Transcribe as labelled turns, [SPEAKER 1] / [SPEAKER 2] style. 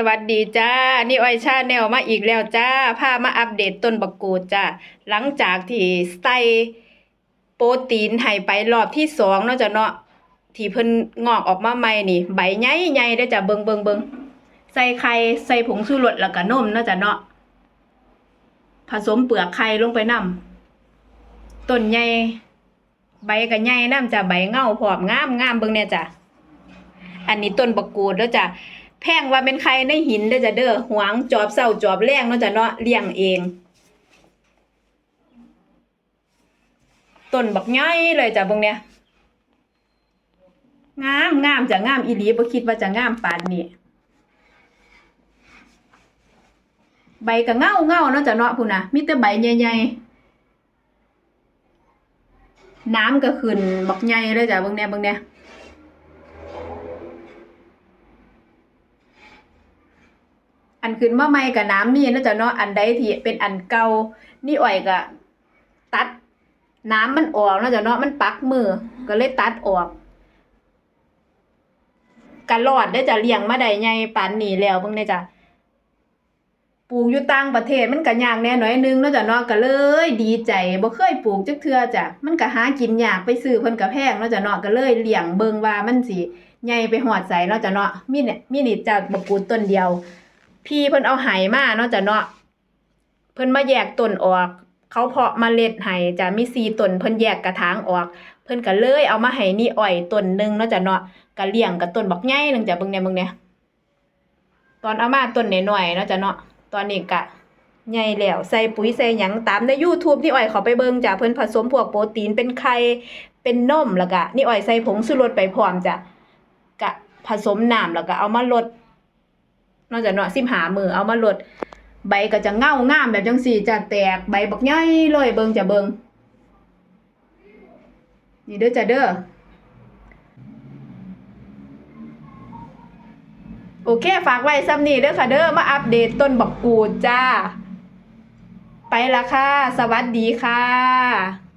[SPEAKER 1] สวัสดีจ้า นี่อ้อยชาแนลมาอีกแล้วจ้า พามาอัปเดตต้นบักกูดจ้า หลังจากที่ใส่โปรตีนให้ไปรอบที่สองเนาะจ้ะเนาะ ที่เพิ่นงอกออกมาใหม่นี่ ใบใหญ่ๆเด้จ้ะเบิงเบิงเบิงใส่ไข่ใส่ผงชูรสแล้วก็นมเนาะจ้ะเนาะ ผสมเปลือกไข่ลงไปนํต้นใหญ่ ใบก็ใหญ่นํจ้ะใบเงาพร้อมงามงามเบิงเนี่ยจ้ะ อันนี้ต้นบักกูดแล้วจ้ะ แพงว่าเป็นใครในหินเด้อจ้ะเด้อหวงจอบเศร้าจอบแรงเนาะจ้ะเนาะเลี้ยงเองต้นบักใหญ่เลยจ้ะเบิ่งเนี่ยงามงามจ้ะงามอีหลีบ่คิดว่าจะงามปานนี้ใบก็เงาเงาเนาะจ้ะเนาะพุ่นน่ะมีแต่ใบใหญ่ๆน้ำก็ขึ้นบักใหญ่เลยจ้ะเบิ่งเนี่ยเบิ่งเนี่ย อันขึ้นมาใหม่กับน้ำนี่นะจ๊ะเนาะอันใดที่เป็นอันเก่านี่อ่อยก็ตัด น้ำมันออกนะจ๊ะเนาะมันปักมือก็เลยตัดออกกะรอดได้จะเลี้ยงมาได้ใหญ่ปานนี้แล้วเบิ่งเด้จ้ะปลูกอยู่ต่างประเทศมันก็ยากแน่หน่อยนึงเนาะจ้ะเนาะก็เลย ดีใจบ่เคยปลูกจักเทื่อจ้ะมันก็หากินยากไปซื้อเพิ่นก็แพงเนาะจ้ะเนาะก็เลยเลี้ยงเบิ่งว่ามันสิใหญ่ไปฮอดไสเนาะจ้ะเนาะมีเนี่ยมีนี่จากบักกูดต้นเดียว พี่เพิ่นเอาไหมาเนาะจ้ะเนาะเพิ่นมาแยกต้นออก เขาเพาะเมล็ดให้จ้ะมีสี่ต้นเพิ่นแยกกระถางออก เพิ่นก็เลยเอามาให้นี่อ้อยต้นหนึงเนาะจ้ะเนาะก็เลี้ยงกับต้นบักใหญ่นึงจ้ะเบิ่งเนี่ยเบิ่งเนี่ยตอนเอามาต้นน้อยๆเนาะจ้ะเนาะตอนนี้ก็ใหญ่แล้วใส่ปุ๋ยใส่หยังตามใน YouTube นี่อ้อยเขาไปเบิ่งจ้ะเพิ่นผสมพวกโปรตีนเป็นไข่เป็นนมแล้วก็นี่อ้อยใส่ผงชูรสไปพร้อมจ้ะก็ผสมน้ำแล้วก็เอามาลด นอกจากเนาะสิบหามือเอามาลดใบก็จะเง่างามแบบจังสี่จะแตกใบบักใหญ่เลยเบิงจะเบิงนี่เด้อจะเด้อโอเค ฝากไว้ซ้ำนี้เด้อค่ะเด้อมาอัปเดตต้นบักกูดจ้า ไปละค่ะ สวัสดีค่ะ